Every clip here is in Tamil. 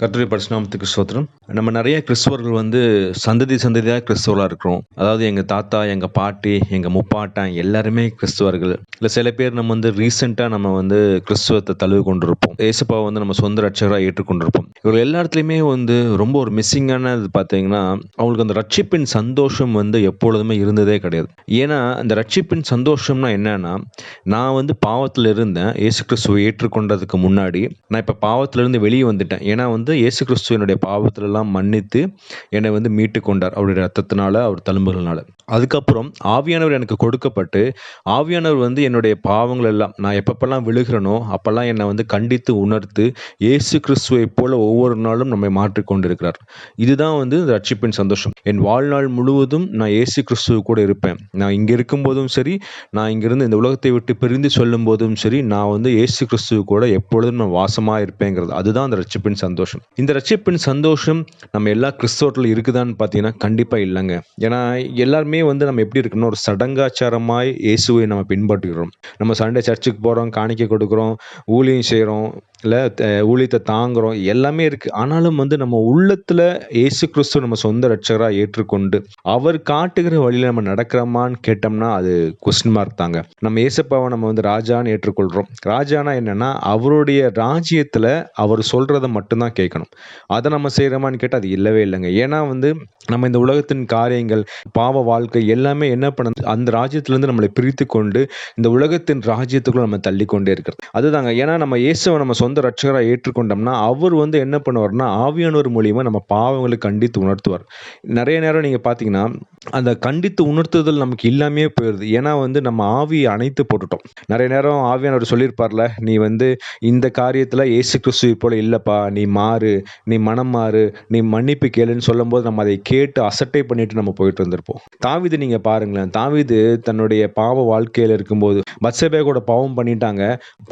கர்த்தருடைய பரிசுநாமத்துக்கு ஸ்தோத்திரம். நம்ம நிறைய கிறிஸ்தவர்கள் வந்து சந்ததி சந்ததியாக கிறிஸ்தவர்களாக இருக்கிறோம். அதாவது எங்கள் தாத்தா எங்கள் பாட்டி எங்கள் முப்பாட்டன் எல்லாருமே கிறிஸ்தவர்கள். இல்லை சில பேர் நம்ம வந்து ரீசெண்டாக நம்ம வந்து கிறிஸ்துவத்தை தழுவி கொண்டிருப்போம். ஏசப்பாவை வந்து நம்ம சொந்த ரட்சகராக ஏற்றுக்கொண்டிருப்போம். இவர்கள் எல்லா இடத்துலையுமே வந்து ரொம்ப ஒரு மிஸ்ஸிங்கானது பார்த்தீங்கன்னா அவங்களுக்கு அந்த ரட்சிப்பின் சந்தோஷம் வந்து எப்பொழுதுமே இருந்ததே கிடையாது. ஏன்னா அந்த ரட்சிப்பின் சந்தோஷம்னா என்னன்னா நான் வந்து பாவத்தில் இருந்தேன் ஏசு கிறிஸ்துவை ஏற்றுக்கொண்டதுக்கு முன்னாடி நான் இப்போ பாவத்திலிருந்து வெளியே வந்துட்டேன். ஏன்னா வந்து இயேசு கிறிஸ்து என்னுடைய பாவத்திலெல்லாம் மன்னித்து என்னை வந்து மீட்டு கொண்டார் அவருடைய ரத்தத்தினால அவர் தழும்புகள்னால. அதுக்கப்புறம் ஆவியானவர் எனக்கு கொடுக்கப்பட்டு ஆவியானவர் வந்து என்னுடைய பாவங்கள் எல்லாம் நான் எப்பப்பெல்லாம் விழுகிறனோ அப்பெல்லாம் என்னை வந்து கண்டித்து உணர்த்து இயேசு கிறிஸ்துவை போல ஒவ்வொரு நாளும் நம்மை மாற்றிக்கொண்டிருக்கிறார். இதுதான் வந்து இந்த ரட்சிப்பின் சந்தோஷம். என் வாழ்நாள் முழுவதும் நான் இயேசு கிறிஸ்துவ கூட இருப்பேன். நான் இங்கே இருக்கும்போதும் சரி நான் இங்கிருந்து இந்த உலகத்தை விட்டு பிரிந்து சொல்லும் போதும் சரி நான் வந்து இயேசு கிறிஸ்துவ கூட எப்பொழுதும் நான் வாசமாக இருப்பேங்கிறது அதுதான் அந்த ரட்சிப்பின் சந்தோஷம். இந்த ரட்சிப்பின் சந்தோஷம் நம்ம எல்லா கிறிஸ்தவத்தில் இருக்குதான்னு பார்த்தீங்கன்னா கண்டிப்பாக இல்லைங்க. ஏன்னா எல்லாருமே வந்து நம்ம எப்படி இருக்கணும்? ஒரு சடங்காச்சாரமாய் இயேசுவை நம்ம பின்பற்றுகிறோம். நம்ம சண்டே சர்ச்சுக்கு போகிறோம் காணிக்கை கொடுக்குறோம் ஊழியம் செய்கிறோம் இல்லை ஊழியத்தை தாங்குகிறோம் எல்லாமே இருக்குது ஆனாலும் வந்து நம்ம உள்ளத்தில் இயேசு கிறிஸ்துவ நம்ம சொந்த ரட்சகராக ஏற்றுக்கொண்டு அவர் காட்டுகிற வழியில் நம்ம நடக்கிறோமான்னு கேட்டோம்னா அது கொஸ்டின் மார்க் தாங்க. நம்ம ஏசப்பாவை நம்ம வந்து ராஜான்னு ஏற்றுக்கொள்கிறோம் ராஜானா என்னென்னா அவருடைய ராஜ்யத்தில் அவர் சொல்கிறத மட்டும்தான் கேட்கணும். அதை நம்ம செய்கிறோமான்னு கேட்டால் அது இல்லவே இல்லைங்க. ஏன்னா வந்து நம்ம இந்த உலகத்தின் காரியங்கள் பாவ வாழ்க்கை எல்லாமே என்ன பண்ணுது அந்த ராஜ்யத்திலேருந்து நம்மளை பிரித்து கொண்டு இந்த உலகத்தின் ராஜ்யத்துக்குள்ள நம்ம தள்ளி கொண்டே இருக்கிறது. அதுதாங்க. ஏன்னா நம்ம இயேசுவை நம்ம சொந்த ரட்சகராக ஏற்றுக்கொண்டோம்னா அவர் வந்து என்ன பண்ணுவார்னா ஆவியானவர் மூலியமாக நம்ம பாவங்களை கண்டித்து உணர்த்துவார். நிறைய நேரம் நீங்கள் பார்த்தீங்கன்னா அந்த கண்டித்து உணர்த்துதல் நமக்கு இல்லாமே போயிடுது ஏன்னா வந்து நம்ம ஆவியை அணைத்து போட்டுட்டோம். நிறைய நேரம் ஆவியானவர் சொல்லியிருப்பார்ல நீ வந்து இந்த காரியத்தில் ஏசு கிறிஸ்துவை போல் இல்லைப்பா. நீ மாறு நீ மனம் மாறு நீ மன்னிப்பு கேளுன்னு சொல்லும்போது நம்ம அதை கேட்டு அசட்டை பண்ணிட்டு நம்ம போயிட்டு இருந்திருப்போம் தாவிது நீங்கள் பாருங்களேன் தாவிது தன்னுடைய பாவ வாழ்க்கையில் இருக்கும்போது பத்சபே கூட பாவம் பண்ணிட்டாங்க.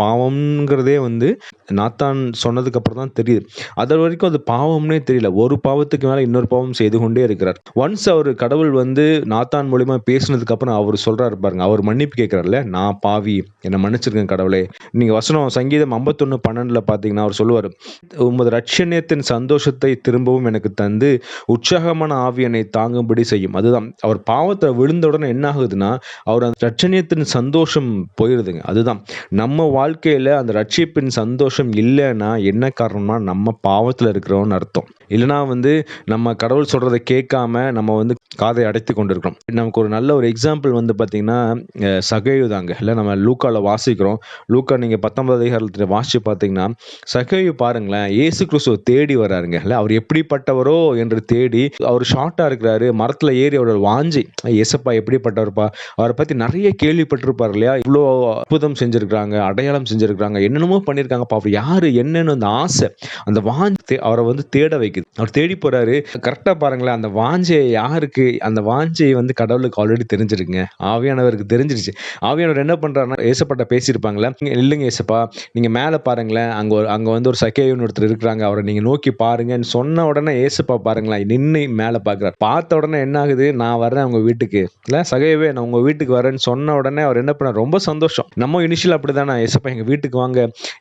பாவம்ங்கிறதே வந்து நாத்தான் சொன்னதுக்கு அப்புறம் தான் தெரியுது. அது வரைக்கும் அது பாவம்னே தெரியல. ஒரு பாவத்துக்கு மேலே இன்னொரு பாவம் செய்து கொண்டே இருக்கிறார். ஒன்ஸ் அவர் கடவுள் வந்து நாத்தான் மூலிமா பேசினதுக்கு அப்புறம் அவர் சொல்கிறார் பாருங்க. அவர் மன்னிப்பு கேட்குறாருல நான் பாவி. என்னை மன்னிச்சிருக்கேன் கடவுளே. நீங்கள் வசனம் சங்கீதம் ஐம்பத்தொன்னு பன்னெண்டில் பார்த்தீங்கன்னா அவர் சொல்லுவார் உமது ரட்சணியத்தின் சந்தோஷத்தை திரும்பவும் எனக்கு தந்து உற்சாகமான ஆவி என்னை தாங்கும்படி செய்யும். அதுதான். அவர் பாவத்தை விழுந்த உடனே என்ன ஆகுதுன்னா அவர் அந்த ரட்சணியத்தின் சந்தோஷம் போயிடுதுங்க அதுதான். நம்ம வாழ்க்கையில் அந்த ரட்சிப்பின் சந்தோஷம் இல்லைன்னா என்ன காரணம்னா நம்ம பாவத்தில் இருக்கிறோம்னு அர்த்தம். இல்லைனா வந்து நம்ம கடவுள் சொல்கிறத கேட்காம நம்ம வந்து காதை அடைத்து கொண்டிருக்கிறோம். நமக்கு ஒரு நல்ல ஒரு எக்ஸாம்பிள் வந்து பார்த்தீங்கன்னா அஹ் சகையு தாங்க. இல்லை நம்ம லூக்காவில் வாசிக்கிறோம். லூக்கா நீங்கள் பத்தொன்பது அதிகாரத்தில் வாசித்து பார்த்தீங்கன்னா சகையு பாருங்களேன் ஏசு கிறிஸ்துவ தேடி வராருங்க. இல்லை அவர் எப்படிப்பட்டவரோ என்று தேடி அவர் ஷார்ட்டாக இருக்கிறாரு. மரத்தில் ஏறி அவரோட வாஞ்சி இயேசப்பா எப்படிப்பட்டவர்ப்பா? அவரை பற்றி நிறைய கேள்விப்பட்டிருப்பார் இல்லையா? இவ்வளோ அற்புதம் செஞ்சுருக்கிறாங்க அடையாளம் செஞ்சுருக்கிறாங்க என்னென்னமோ பண்ணியிருக்காங்கப்பா. அவர் யார்? என்னென்னு அந்த ஆசை அந்த வாஞ்சி அவரை வந்து தேட வைக்குது. அவர் தேடி போகிறாரு கரெக்டாக பாருங்களேன் அந்த வாஞ்சை யாருக்கு அந்த வாஞ்சை வந்து கடவுளுக்கு ஆல்ரெடி தெரிஞ்சிருக்குங்க. ஆவியானவருக்கு தெரிஞ்சிருச்சு. ஆவியானவர் என்ன பண்ணுறாருன்னா ஏசப்பட்ட பேசியிருப்பாங்களே இல்லைங்க ஏசப்பா நீங்கள் மேலே பாருங்களேன் அங்கே ஒரு அங்கே வந்து ஒரு சக்கையன் ஒருத்தர் இருக்கிறாங்க அவரை நீங்கள் நோக்கி பாருங்கன்னு சொன்ன உடனே ஏசப்பா பாருங்களேன் நின்று மேலே பார்க்குறாரு பார்த்த உடனே என்ன ஆகுது? நான் வர்றேன் அவங்க வீட்டுக்கு. இல்லை சகையவே நான் உங்கள் வீட்டுக்கு வரேன்னு சொன்ன உடனே அவர் என்ன பண்ணார்? ரொம்ப சந்தோஷம். நம்ம இனிஷியல் அப்படிதானே ஏசப்பா எங்கள் வீட்டுக்கு வாங்க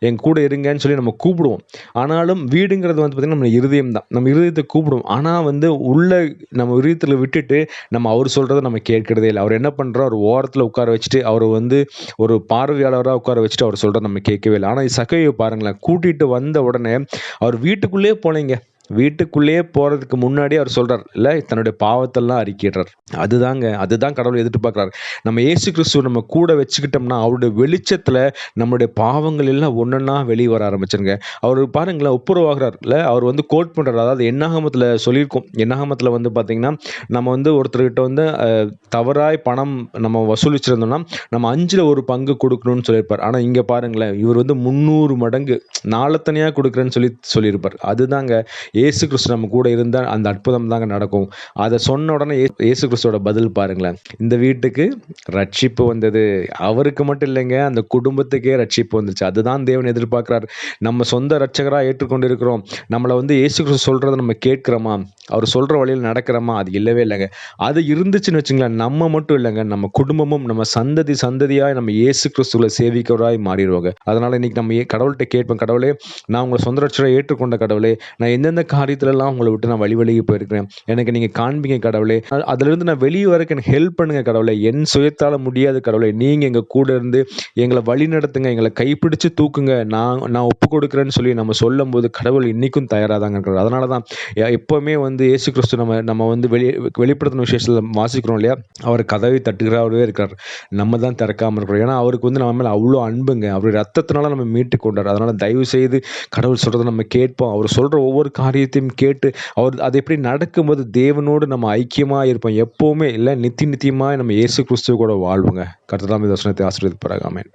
எங்க கூட இருங்கன்னு சொல்லி நம்ம கூப்பிடுவோம். ஆனாலும் வீடுங்கிறது வந்து பார்த்தீங்கன்னா நம்ம இருதயம் தான் நம்ம இருதயத்தை கூப்பிடுவோம். ஆனால் வந்து உள்ள நம்ம இருதயத்தில் விட்டுட்டு நம்ம அவர் சொல்கிறத நம்ம கேட்கறதே இல்லை. அவர் என்ன பண்ணுறோம் ஒரு ஓரத்தில் உட்கார வச்சுட்டு அவர் வந்து ஒரு பார்வையாளராக உட்கார வச்சுட்டு அவர் சொல்கிறத நம்ம கேட்கவே இல்லை. ஆனால் சகையை பாருங்களேன் கூட்டிகிட்டு வந்த உடனே அவர் வீட்டுக்குள்ளேயே போனீங்க. வீட்டுக்குள்ளேயே போகிறதுக்கு முன்னாடி அவர் சொல்கிறார் இல்லை தன்னுடைய பாவத்தெல்லாம் அறிக்கிடுறார் அதுதாங்க அதுதான் கடவுள் எதிர்பார்க்குறாரு. நம்ம ஏசு கிறிஸ்துவ நம்ம கூட வச்சுக்கிட்டோம்னா அவருடைய வெளிச்சத்தில் நம்மளுடைய பாவங்கள் எல்லாம் ஒன்றொன்னா வெளியே வர ஆரம்பிச்சிருங்க. அவர் பாருங்களேன் ஒப்புரவாகிறார். இல்லை அவர் வந்து கோட் பண்ணுறாரு அதாவது எண்ணாகமத்தில் சொல்லியிருக்கோம். எண்ணாகமத்தில் வந்து பார்த்திங்கன்னா நம்ம வந்து ஒருத்தர்கிட்ட வந்து தவறாய் பணம் நம்ம வசூலிச்சிருந்தோம்னா நம்ம அஞ்சில் ஒரு பங்கு கொடுக்கணும்னு சொல்லியிருப்பார். ஆனால் இங்கே பாருங்களேன் இவர் வந்து முந்நூறு மடங்கு நாலத்தனையாக கொடுக்குறேன்னு சொல்லி சொல்லியிருப்பார். அதுதாங்க இயேசு கிறிஸ்து நம்ம கூட இருந்தால் அந்த அற்புதம் தாங்க நடக்கும். அதை சொன்ன உடனே இயேசு கிறிஸ்துவோட பதில் பாருங்களேன். இந்த வீட்டுக்கு ரட்சிப்பு வந்தது. அவருக்கு மட்டும் இல்லைங்க அந்த குடும்பத்துக்கே ரட்சிப்பு வந்துச்சு. அதுதான் தேவன் எதிர்பார்க்குறாரு. நம்ம சொந்த ரட்சகராக ஏற்றுக்கொண்டு இருக்கிறோம் நம்மளை வந்து இயேசு கிறிஸ்து சொல்கிறத நம்ம கேட்குறோமா? அவர் சொல்கிற வழியில் நடக்கிறோமா? அது இல்லவே இல்லைங்க. அது இருந்துச்சுன்னு வச்சுங்களேன் நம்ம மட்டும் இல்லைங்க. நம்ம குடும்பமும் நம்ம சந்ததி சந்ததியாய் நம்ம இயேசு கிறிஸ்துவை சேவிக்கிறவராய் மாறிடுவாங்க. அதனால் இன்னைக்கு நம்ம கடவுள்கிட்ட கேட்பேன் கடவுளே நான் உங்களை சொந்த ரட்சரை ஏற்றுக்கொண்ட கடவுளே நான் எந்தெந்த காரியத்துலலாம் உங்களை விட்டு நான் வழி வழிகி போயிருக்கிறேன் எனக்கு நீங்கள் காண்பீங்க கடவுளே அதுலேருந்து அதிலிருந்து நான் வெளியே வரக்கு எனக்கு ஹெல்ப் பண்ணுங்க கடவுளே என் சுயத்தால் முடியாத கடவுளே நீங்கள் எங்கள் கூட இருந்து எங்களை வழி நடத்துங்க எங்களை கைப்பிடிச்சு தூக்குங்க நான் நான் ஒப்பு கொடுக்குறேன்னு சொல்லி நம்ம சொல்லும்போது கடவுள் இன்னைக்கும் தயாராக தாங்க அதனால தான் எப்போவுமே வந்து வந்து ஏசு கிறிஸ்து நம்ம நம்ம வந்து வெளி வெளிப்படுத்தின விசேஷத்தில் வாசிக்கிறோம் இல்லையா? அவர் கதவை தட்டுகிறவரே இருக்கார் நம்ம தான் திறக்காமல் இருக்கிறோம். ஏன்னா அவருக்கு வந்து நம்ம மேலே அவ்வளோ அன்புங்க. அவர் ரத்தத்தினால நம்ம மீட்டு கொண்டார். அதனால் தயவு செய்து கடவுள் சொல்கிறத நம்ம கேட்போம். அவர் சொல்கிற ஒவ்வொரு காரியத்தையும் கேட்டு அவர் அது எப்படி நடக்கும்போது தேவனோடு நம்ம ஐக்கியமாக இருப்போம். எப்போவுமே இல்லை நித்தி நித்தியமாக நம்ம இயேசு கிறிஸ்துவ கூட வாழ்வோங்க கர்த்ததாம் ஆசிரியர் வசனத்தை